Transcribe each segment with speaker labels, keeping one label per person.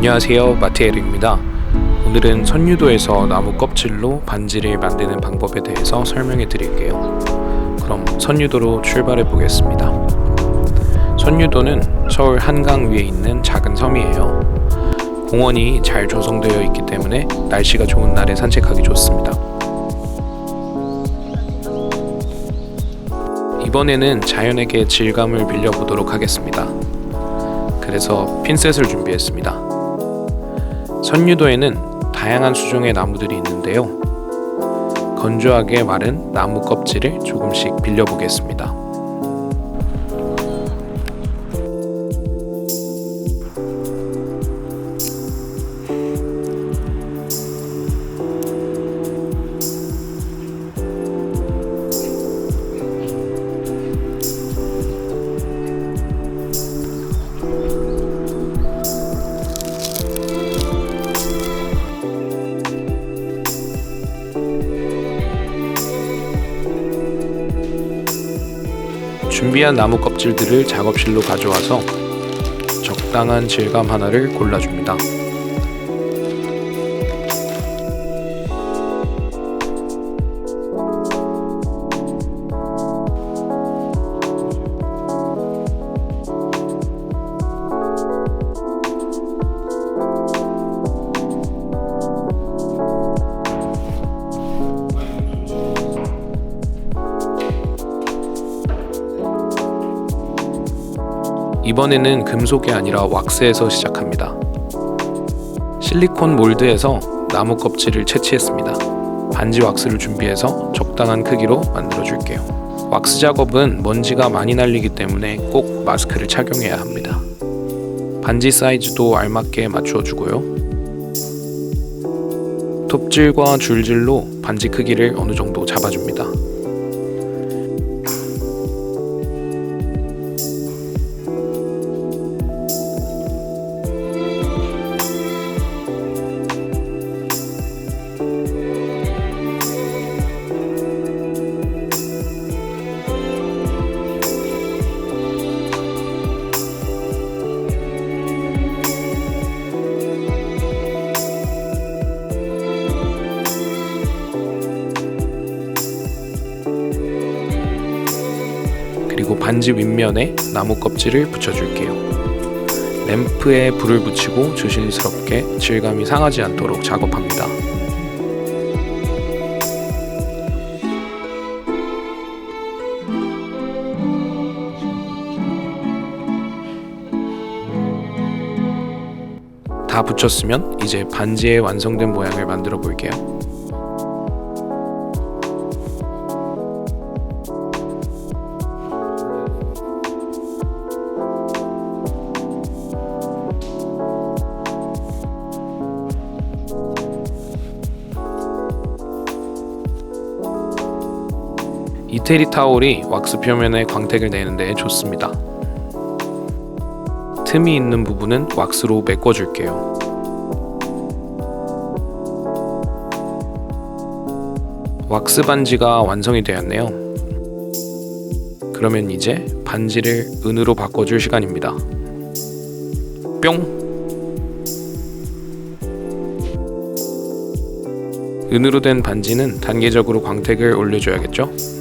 Speaker 1: 안녕하세요. 마티에르입니다. 오늘은 선유도에서 나무 껍질로 반지를 만드는 방법에 대해서 설명해 드릴게요. 그럼 선유도로 출발해 보겠습니다. 선유도는 서울 한강 위에 있는 작은 섬이에요. 공원이 잘 조성되어 있기 때문에 날씨가 좋은 날에 산책하기 좋습니다. 이번에는 자연에게 질감을 빌려보도록 하겠습니다. 그래서 핀셋을 준비했습니다 선유도에는 다양한 수종의 나무들이 있는데요. 건조하게 마른 나무 껍질을 조금씩 빌려보겠습니다. 준비한 나무 껍질들을 작업실로 가져와서 적당한 질감 하나를 골라줍니다. 이번에는 금속이 아니라 왁스에서 시작합니다. 실리콘 몰드에서 나무 껍질을 채취했습니다. 반지 왁스를 준비해서 적당한 크기로 만들어 줄게요. 왁스 작업은 먼지가 많이 날리기 때문에 꼭 마스크를 착용해야 합니다. 반지 사이즈도 알맞게 맞추어 주고요. 톱질과 줄질로 반지 크기를 어느 정도 잡아줍니다. 그리고 반지 윗면에 나무 껍질을 붙여줄게요. 램프에 불을 붙이고 조심스럽게 질감이 상하지 않도록 작업합니다. 다 붙였으면 이제 반지의 완성된 모양을 만들어 볼게요. 이태리 타올이 왁스 표면에 광택을 내는 데 좋습니다. 틈이 있는 부분은 왁스로 메꿔줄게요. 왁스 반지가 완성이 되었네요. 그러면 이제 반지를 은으로 바꿔줄 시간입니다. 뿅! 은으로 된 반지는 단계적으로 광택을 올려줘야겠죠?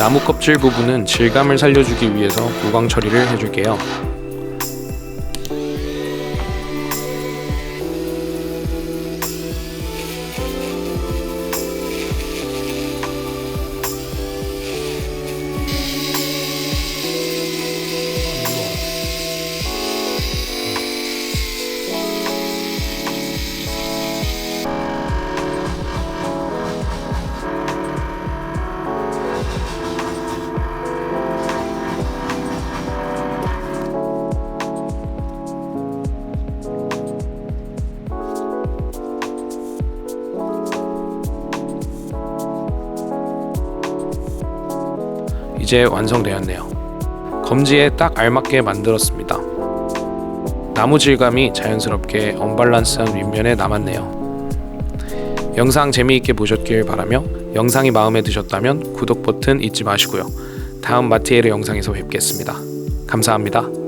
Speaker 1: 나무 껍질 부분은 질감을 살려주기 위해서 무광 처리를 해줄게요. 이제 완성되었네요. 검지에 딱 알맞게 만들었습니다. 나무 질감이 자연스럽게 언밸런스한 윗면에 남았네요. 영상 재미있게 보셨길 바라며 영상이 마음에 드셨다면 구독 버튼 잊지 마시고요. 다음 마티에르 영상에서 뵙겠습니다. 감사합니다.